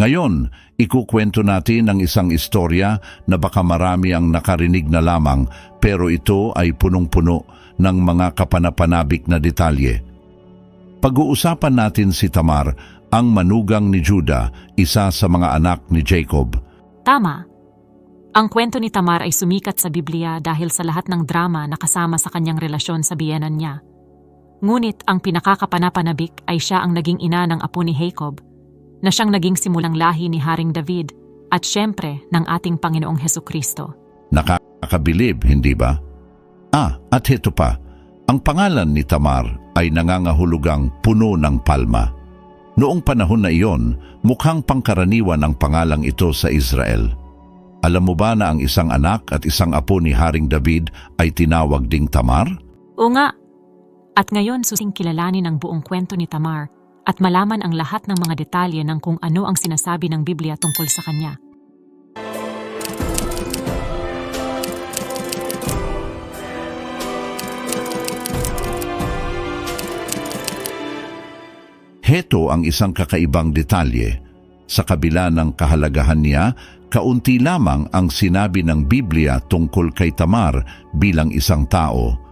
Ngayon, ikukwento natin ang isang istorya na baka marami ang nakarinig na lamang pero ito ay punong-puno ng mga kapanapanabik na detalye. Pag-uusapan natin si Tamar, ang manugang ni Judah, isa sa mga anak ni Jacob. Tama. Ang kwento ni Tamar ay sumikat sa Biblia dahil sa lahat ng drama na kasama sa kanyang relasyon sa biyenan niya. Ngunit ang pinakakapanapanabik ay siya ang naging ina ng apo ni Jacob, na siyang naging simulang lahi ni Haring David at syempre ng ating Panginoong Heso Kristo. Nakakabilib, hindi ba? Ah, at heto pa, ang pangalan ni Tamar ay nangangahulugang puno ng palma. Noong panahon na iyon, mukhang pangkaraniwan ang pangalang ito sa Israel. Alam mo ba na ang isang anak at isang apo ni Haring David ay tinawag ding Tamar? O nga, at ngayon susing kilalanin ang buong kwento ni Tamar at malaman ang lahat ng mga detalye ng kung ano ang sinasabi ng Biblia tungkol sa kanya. Heto ang isang kakaibang detalye. Sa kabila ng kahalagahan niya, kaunti lamang ang sinabi ng Biblia tungkol kay Tamar bilang isang tao.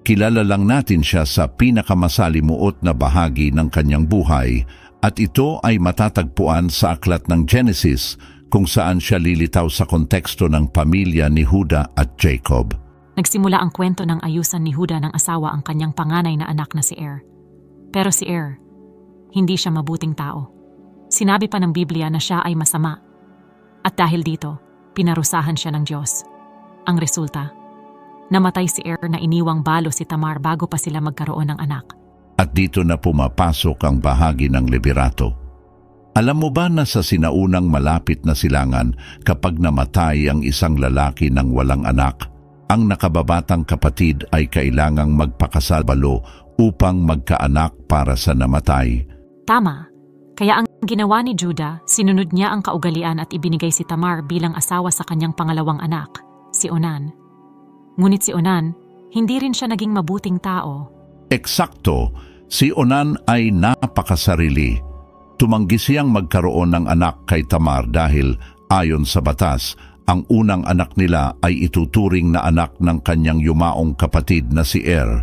Kilala lang natin siya sa pinakamasalimuot na bahagi ng kanyang buhay at ito ay matatagpuan sa aklat ng Genesis kung saan siya lilitaw sa konteksto ng pamilya ni Huda at Jacob. Nagsimula ang kwento ng ayusan ni Huda ng asawa ang kanyang panganay na anak na si Er. Pero si Er, hindi siya mabuting tao. Sinabi pa ng Biblia na siya ay masama. At dahil dito, pinarusahan siya ng Diyos. Ang resulta, namatay si Er na iniwang balo si Tamar bago pa sila magkaroon ng anak. At dito na pumapasok ang bahagi ng liberato. Alam mo ba na sa sinaunang malapit na silangan kapag namatay ang isang lalaki ng walang anak, ang nakababatang kapatid ay kailangang magpakasal balo upang magkaanak para sa namatay. Tama. Kaya ang ginawa ni Judah, sinunod niya ang kaugalian at ibinigay si Tamar bilang asawa sa kanyang pangalawang anak, si Onan. Ngunit si Onan, hindi rin siya naging mabuting tao. Eksakto, si Onan ay napakasarili. Tumanggi siyang magkaroon ng anak kay Tamar dahil ayon sa batas, ang unang anak nila ay ituturing na anak ng kanyang yumaong kapatid na si Er.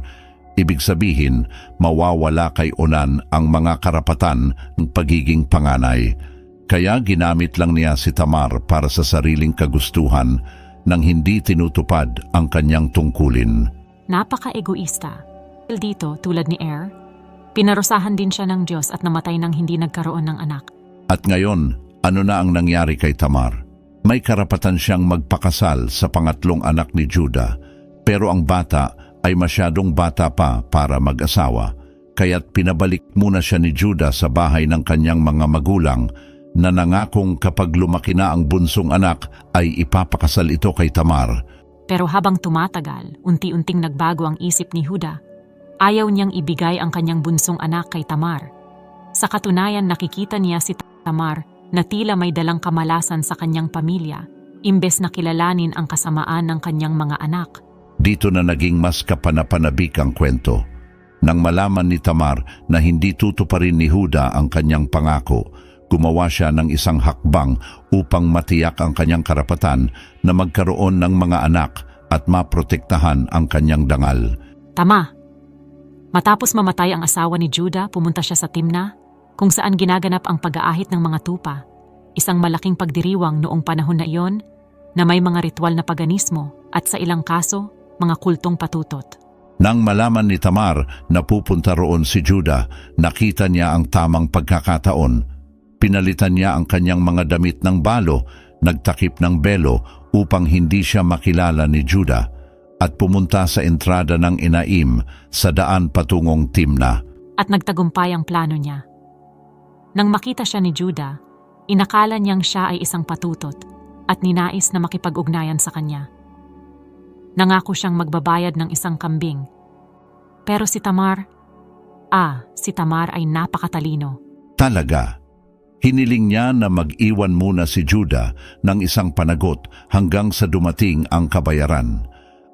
Ibig sabihin, mawawala kay Onan ang mga karapatan ng pagiging panganay. Kaya ginamit lang niya si Tamar para sa sariling kagustuhan nang hindi tinutupad ang kanyang tungkulin. Napaka-egoista. Dito, tulad ni Er, pinarusahan din siya ng Diyos at namatay nang hindi nagkaroon ng anak. At ngayon, ano na ang nangyari kay Tamar? May karapatan siyang magpakasal sa pangatlong anak ni Judah, pero ang bata ay masyadong bata pa para mag-asawa, kaya't pinabalik muna siya ni Judah sa bahay ng kanyang mga magulang na nangakong kapag lumaki na ang bunsong anak ay ipapakasal ito kay Tamar. Pero habang tumatagal, unti-unting nagbago ang isip ni Huda. Ayaw niyang ibigay ang kanyang bunsong anak kay Tamar. Sa katunayan nakikita niya si Tamar na tila may dalang kamalasan sa kanyang pamilya, imbes na kilalanin ang kasamaan ng kanyang mga anak. Dito na naging mas kapanapanabik ang kwento. Nang malaman ni Tamar na hindi tutuparin ni Huda ang kanyang pangako, gumawa siya ng isang hakbang upang matiyak ang kanyang karapatan na magkaroon ng mga anak at maprotektahan ang kanyang dangal. Tama. Matapos mamatay ang asawa ni Judah, pumunta siya sa Timna, kung saan ginaganap ang pag-aahit ng mga tupa, isang malaking pagdiriwang noong panahon na iyon na may mga ritual na paganismo at sa ilang kaso, mga kultong patutot. Nang malaman ni Tamar na pupunta roon si Judah, nakita niya ang tamang pagkakataon. Pinalitan niya ang kanyang mga damit ng balo, nagtakip ng belo upang hindi siya makilala ni Judah at pumunta sa entrada ng Inaim sa daan patungong Timna. At nagtagumpay ang plano niya. Nang makita siya ni Judah, inakala niyang siya ay isang patutot at ninais na makipag-ugnayan sa kanya. Nangako siyang magbabayad ng isang kambing. Pero si Tamar, ah, si Tamar ay napakatalino. Talaga. Hiniling niya na mag-iwan muna si Judah ng isang panagot hanggang sa dumating ang kabayaran.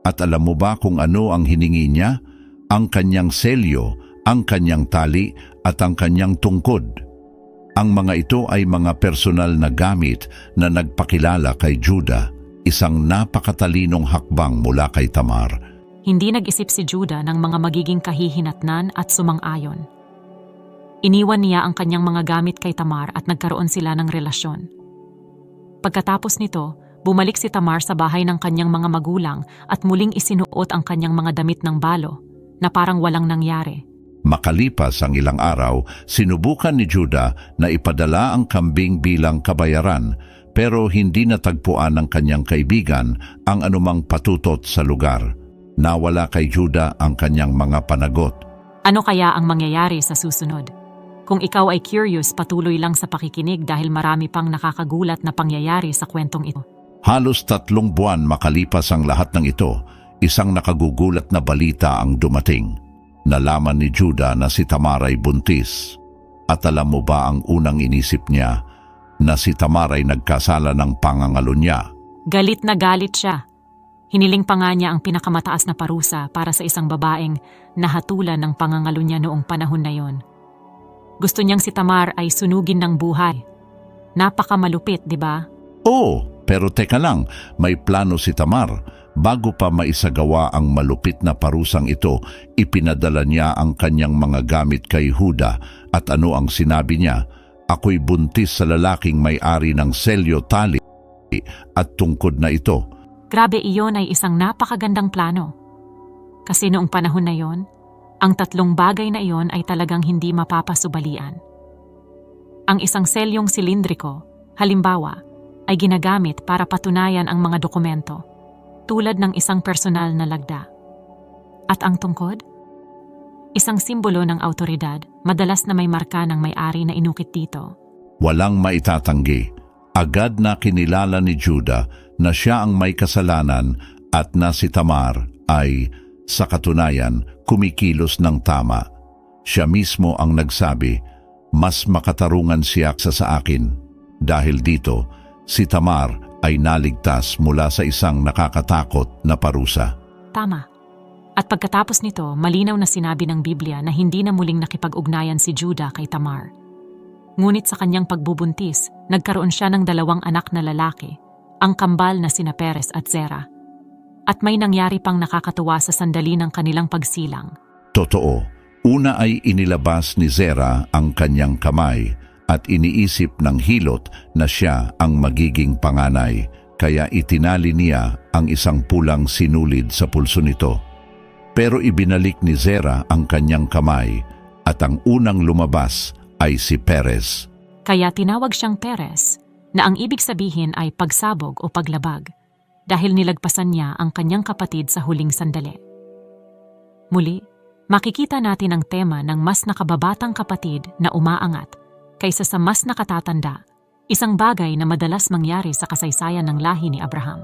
At alam mo ba kung ano ang hiningi niya? Ang kanyang selyo, ang kanyang tali at ang kanyang tungkod. Ang mga ito ay mga personal na gamit na nagpakilala kay Judah, isang napakatalinong hakbang mula kay Tamar. Hindi nag-isip si Judah ng mga magiging kahihinatnan at sumang-ayon. Iniwan niya ang kanyang mga gamit kay Tamar at nagkaroon sila ng relasyon. Pagkatapos nito, bumalik si Tamar sa bahay ng kanyang mga magulang at muling isinuot ang kanyang mga damit ng balo na parang walang nangyari. Makalipas ang ilang araw, sinubukan ni Judah na ipadala ang kambing bilang kabayaran pero hindi natagpuan ng kanyang kaibigan ang anumang patutot sa lugar. Nawala kay Judah ang kanyang mga panagot. Ano kaya ang mangyayari sa susunod? Kung ikaw ay curious, patuloy lang sa pakikinig dahil marami pang nakakagulat na pangyayari sa kwentong ito. Halos tatlong buwan makalipas ang lahat ng ito, isang nakagugulat na balita ang dumating. Nalaman ni Judah na si Tamar ay buntis. At alam mo ba ang unang inisip niya na si Tamar ay nagkasala ng pangangalo niya? Galit na galit siya. Hiniling pa nga niya ang pinakamataas na parusa para sa isang babaeng nahatulan ng pangangalo niya noong panahon na yon. Gusto niyang si Tamar ay sunugin ng buhay. Napakamalupit, di ba? Oo, pero teka lang, may plano si Tamar. Bago pa maisagawa ang malupit na parusang ito, ipinadala niya ang kanyang mga gamit kay Huda at ano ang sinabi niya? Ako'y buntis sa lalaking may-ari ng selyo tali at tungkod na ito. Grabe iyon ay isang napakagandang plano. Kasi noong panahon na yon, ang tatlong bagay na iyon ay talagang hindi mapapasubalian. Ang isang selyong silindriko, halimbawa, ay ginagamit para patunayan ang mga dokumento, tulad ng isang personal na lagda. At ang tungkod? Isang simbolo ng autoridad, madalas na may marka ng may-ari na inukit dito. Walang maitatanggi. Agad na kinilala ni Judah na siya ang may kasalanan at na si Tamar ay, sa katunayan, kumikilos ng tama. Siya mismo ang nagsabi, mas makatarungan siya sa sa akin. Dahil dito, si Tamar ay naligtas mula sa isang nakakatakot na parusa. Tama. At pagkatapos nito, malinaw na sinabi ng Biblia na hindi na muling nakipag-ugnayan si Judah kay Tamar. Ngunit sa kanyang pagbubuntis, nagkaroon siya ng dalawang anak na lalaki, ang kambal na sina Perez at Zera. At may nangyari pang nakakatuwa sa sandali ng kanilang pagsilang. Totoo, una ay inilabas ni Zera ang kanyang kamay at iniisip ng hilot na siya ang magiging panganay, kaya itinali niya ang isang pulang sinulid sa pulso nito. Pero ibinalik ni Zera ang kanyang kamay at ang unang lumabas ay si Perez. Kaya tinawag siyang Perez, na ang ibig sabihin ay pagsabog o paglabag, dahil nilagpasan niya ang kanyang kapatid sa huling sandali. Muli, makikita natin ang tema ng mas nakababatang kapatid na umaangat kaysa sa mas nakatatanda, isang bagay na madalas mangyari sa kasaysayan ng lahi ni Abraham.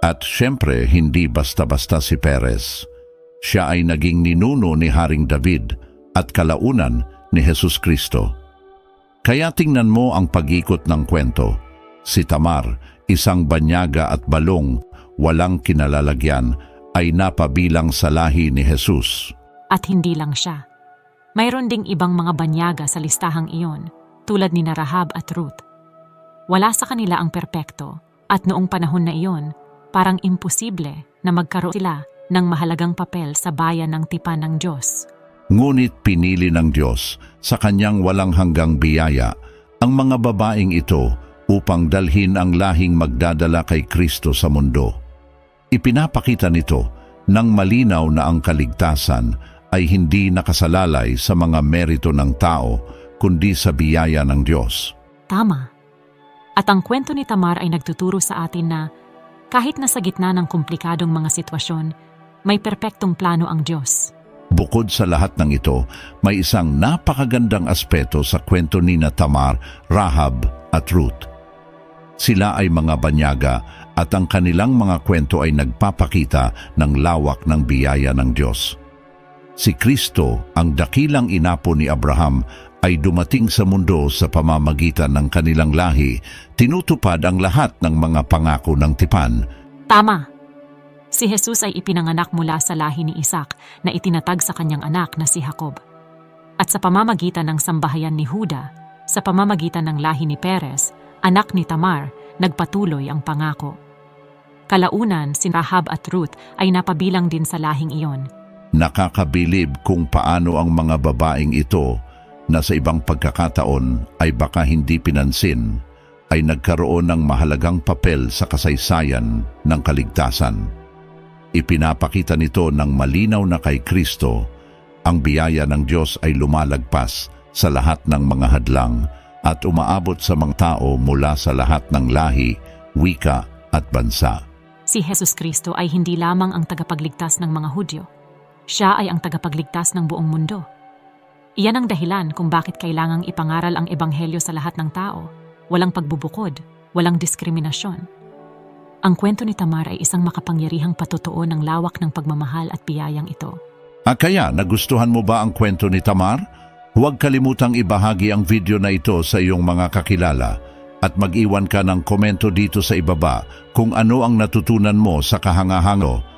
At syempre, hindi basta-basta si Perez. Siya ay naging ninuno ni Haring David at kalaunan ni Jesus Kristo. Kaya tingnan mo ang pag-ikot ng kwento. Si Tamar, isang banyaga at balong, walang kinalalagyan, ay napabilang sa lahi ni Jesus. At hindi lang siya. Mayroon ding ibang mga banyaga sa listahang iyon, tulad ni Rahab at Ruth. Wala sa kanila ang perpekto, at noong panahon na iyon, parang imposible na magkaroon sila ng mahalagang papel sa bayan ng tipan ng Diyos. Ngunit pinili ng Diyos sa kanyang walang hanggang biyaya ang mga babaeng ito upang dalhin ang lahing magdadala kay Kristo sa mundo. Ipinapakita nito nang malinaw na ang kaligtasan ay hindi nakasalalay sa mga merito ng tao kundi sa biyaya ng Diyos. Tama. At ang kwento ni Tamar ay nagtuturo sa atin na kahit nasa gitna ng komplikadong mga sitwasyon, may perpektong plano ang Diyos. Bukod sa lahat ng ito, may isang napakagandang aspeto sa kwento ni na Tamar, Rahab at Ruth. Sila ay mga banyaga at ang kanilang mga kwento ay nagpapakita ng lawak ng biyaya ng Diyos. Si Kristo, ang dakilang inapo ni Abraham, ay dumating sa mundo sa pamamagitan ng kanilang lahi, tinutupad ang lahat ng mga pangako ng tipan. Tama. Si Jesus ay ipinanganak mula sa lahi ni Isaac na itinatag sa kanyang anak na si Jacob. At sa pamamagitan ng sambahayan ni Huda, Sa pamamagitan ng lahi ni Perez, anak ni Tamar, nagpatuloy ang pangako. Kalaunan, si Rahab at Ruth ay napabilang din sa lahing iyon. Nakakabilib kung paano ang mga babaeng ito na sa ibang pagkakataon ay baka hindi pinansin ay nagkaroon ng mahalagang papel sa kasaysayan ng kaligtasan. Ipinapakita nito ng malinaw na kay Kristo, ang biyaya ng Diyos ay lumalagpas sa lahat ng mga hadlang at umaabot sa mga tao mula sa lahat ng lahi, wika at bansa. Si Jesus Kristo ay hindi lamang ang tagapagligtas ng mga Hudyo. Siya ay ang tagapagligtas ng buong mundo. Iyan ang dahilan kung bakit kailangang ipangaral ang ebanghelyo sa lahat ng tao. Walang pagbubukod, walang diskriminasyon. Ang kwento ni Tamar ay isang makapangyarihang patutuo ng lawak ng pagmamahal at biyayang ito. Ah, kaya nagustuhan mo ba ang kwento ni Tamar? Huwag kalimutang ibahagi ang video na ito sa iyong mga kakilala at mag-iwan ka ng komento dito sa ibaba kung ano ang natutunan mo sa kahangahango